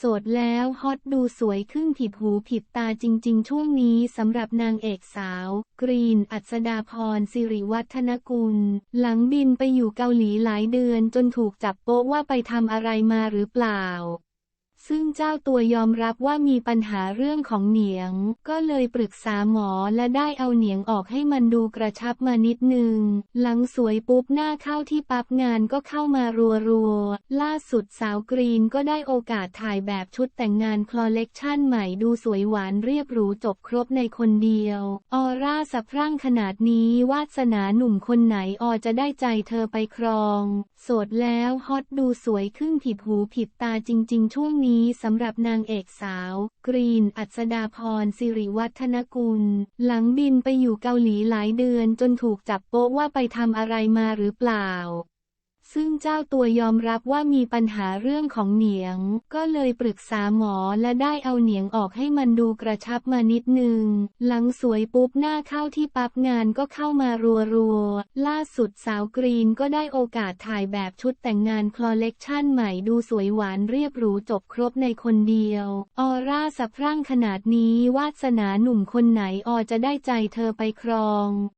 โสดแล้วฮอตดูสวยขึ้นผิดหูผิดตาจริง ๆ ช่วงนี้สำหรับนางเอกสาว กรีน อัศดาพรสิริวัฒนกุล หลังบินไปอยู่เกาหลีหลายเดือนจนถูกจับโป๊ะว่าไปทำอะไรมาหรือเปล่า ซึ่งเจ้าตัวยอมรับว่ามีปัญหาเรื่องของเหนียง ก็เลยปรึกษาหมอและได้เอาเหนียงออกให้มันดูกระชับมานิดนึง หลังสวยปุ๊บหน้าเข้าที่ปั๊บงานก็เข้ามารัวๆ ล่าสุดสาวกรีนก็ได้โอกาสถ่ายแบบชุดแต่งงานคลอเลกชันใหม่ดูสวยหวานเรียบหรูจบครบในคนเดียว ออร่าสะพรั่งขนาดนี้วาสนาหนุ่มคนไหนออจะได้ใจเธอไปครอง โสดแล้วฮอตดูสวยขึ้นผิดหูผิดตาจริง ๆ ช่วงนี้สำหรับนางเอกสาว กรีน อัศดาพรสิริวัฒนกุล หลังบินไปอยู่เกาหลีหลายเดือนจนถูกจับโป๊ะว่าไปทำอะไรมาหรือเปล่า ซึ่งเจ้าตัวยอมรับว่ามีปัญหาเรื่องของเหนียง ก็เลยปรึกษาหมอและได้เอาเหนียงออกให้มันดูกระชับมานิดนึง หลังสวยปุ๊บหน้าเข้าที่ปั๊บงานก็เข้ามารัวๆ ล่าสุดสาวกรีนก็ได้โอกาสถ่ายแบบชุดแต่งงานคลอเลกชันใหม่ดูสวยหวานเรียบหรูจบครบในคนเดียว ออร่าสะพรั่งขนาดนี้วาสนาหนุ่มคนไหนออจะได้ใจเธอไปครอง